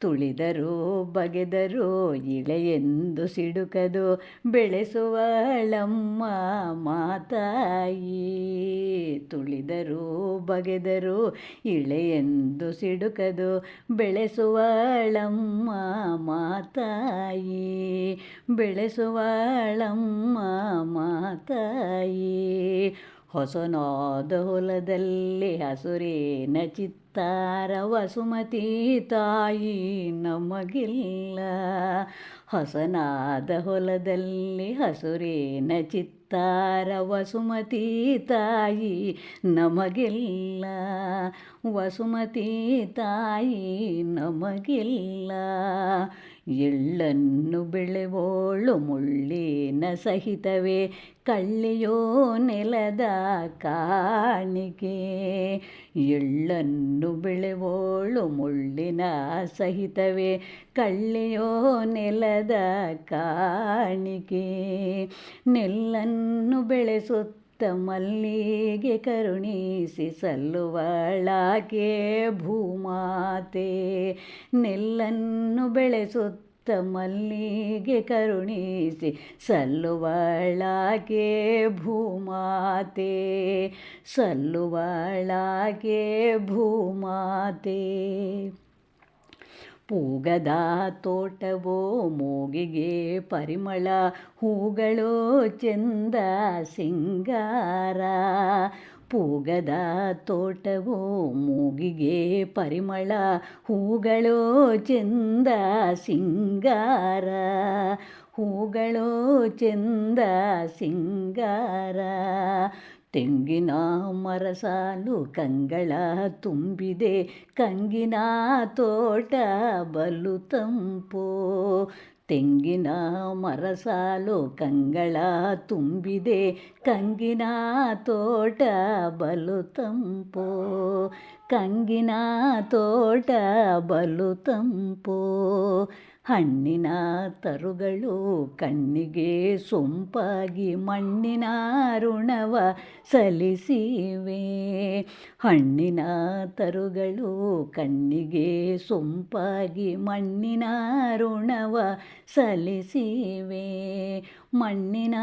ತುಳಿದರು ಬಗೆದರು ಇಳೆಯೆಂದು ಸಿಡುಕದು ಬೆಳೆಸುವಳಮ್ಮ ಮಾತಾಯಿ. ತುಳಿದರು ಬಗೆದರು ಇಳೆಯೆಂದು ಸಿಡುಕದು ಬೆಳೆಸುವಳಮ್ಮ ಮಾತಾಯಿ. ಬೆಳೆಸುವಳಮ್ಮ ಮಾತಾಯಿ. ಹೊಸನಾದ ಹೊಲದಲ್ಲಿ ಹಸುರೇನ ಚಿತ್ತಾರ ವಸುಮತಿ ತಾಯಿ ನಮಗಿಲ್ಲ. ಹೊಸನಾದ ಹೊಲದಲ್ಲಿ ಹಸುರೇನ ಚಿತ್ತಾರ ವಸುಮತಿ ತಾಯಿ, ನಮಗೆಲ್ಲ. ವಸುಮತಿ ತಾಯಿ, ನಮಗೆಲ್ಲ. ಎಳ್ಳನ್ನು ಬೆಳೆವೋಳು ಮುಳ್ಳಿನ ಸಹಿತವೇ, ಕಳ್ಳಿಯೋ ನೆಲದ ಕಾಣಿಕೆ. ಎಳ್ಳನ್ನು ಬೆಳೆವೋಳು ಮುಳ್ಳಿನ ಸಹಿತವೇ, ಕಳ್ಳಿಯೋ ನೆಲದ ಕಾಣಿಕೆ. ನೆಲ್ಲನ್ನು ಬೆಳೆಸುತ್ತ ಮಲ್ಲಿಗೆ ಕರುಣಿಸಿ ಸಲ್ಲುವಳಾಕೆ ಭೂಮಾತೆ. ನೆಲ್ಲನ್ನು ಬೆಳೆಸುತ್ತ ಮಲ್ಲಿಗೆ ಕರುಣಿಸಿ ಸಲ್ಲುವಳಾಗೆ ಭೂಮಾತೆ. ಸಲ್ಲುವಳಾಗೆ ಭೂಮಾತೆ. ಪೂಗದ ತೋಟವೋ ಮೂಗಿಗೆ ಪರಿಮಳ, ಹೂಗಳು ಚೆಂದ ಸಿಂಗಾರ. ಪೂಗದ ತೋಟವೋ ಮೂಗಿಗೆ ಪರಿಮಳ, ಹೂಗಳು ಚೆಂದ ಸಿಂಗಾರ. ಹೂಗಳು ಚೆಂದ ಸಿಂಗಾರ. ತೆಂಗಿನ ಮರಸಾಲು ಕಂಗಳ ತುಂಬಿದೆ. ಕಂಗಿನ ತೋಟ ಬಲು ತಂಪು. ತೆಂಗಿನ ಮರಸಾಲು ಕಂಗಳ ತುಂಬಿದೆ. ಕಂಗಿನ ತೋಟ ಬಲು ತಂಪು. ಕಂಗಿನ ತೋಟ ಬಲು ತಂಪು. ಹಣ್ಣಿನ ತರುಗಳು ಕಣ್ಣಿಗೆ ಸೊಂಪಾಗಿ ಮಣ್ಣಿನ ಋಣವ ಸಲ್ಲಿಸಿವೆ. ಹಣ್ಣಿನ ತರುಗಳು ಕಣ್ಣಿಗೆ ಸೊಂಪಾಗಿ ಮಣ್ಣಿನ ಋಣವ ಸಲ್ಲಿಸಿವೆ. ಮಣ್ಣಿನ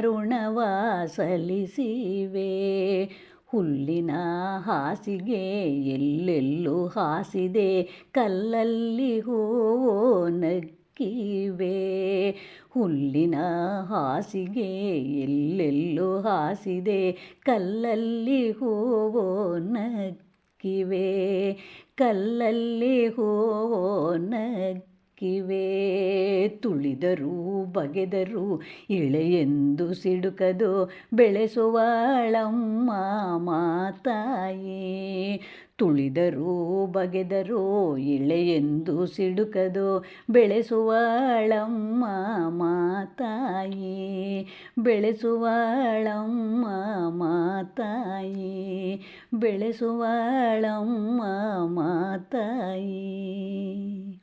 ಋಣವ ಸಲ್ಲಿಸಿವೆ. ಹುಲ್ಲಿನ ಹಾಸಿಗೆ ಎಲ್ಲೆಲ್ಲೂ ಹಾಸಿದೆ, ಕಲ್ಲಲ್ಲಿ ಹೂವೋ ನಕ್ಕಿವೆ. ಹುಲ್ಲಿನ ಹಾಸಿಗೆ ಎಲ್ಲೆಲ್ಲೂ ಹಾಸಿದೆ, ಕಲ್ಲಲ್ಲಿ ಹೂವೋ ನಕ್ಕಿವೆ. ಕಲ್ಲಲ್ಲಿ ಹೂವೋ ನಕ್ಕಿವೆ ತುಳಿದರೂ ಬಗೆದರು ಇಳೆಯೆಂದು ಸಿಡುಕದು, ಬೆಳೆಸುವಳಮ್ಮ ಮಾತಾಯಿ. ತುಳಿದರು ಬಗೆದರು ಇಳೆಯೆಂದು ಸಿಡುಕದು, ಬೆಳೆಸುವಳಮ್ಮ ಮಾತಾಯಿ. ಬೆಳೆಸುವಳಮ್ಮ ಮಾತಾಯಿ ಬೆಳೆಸುವಳಮ್ಮ ಮಾತಾಯಿ.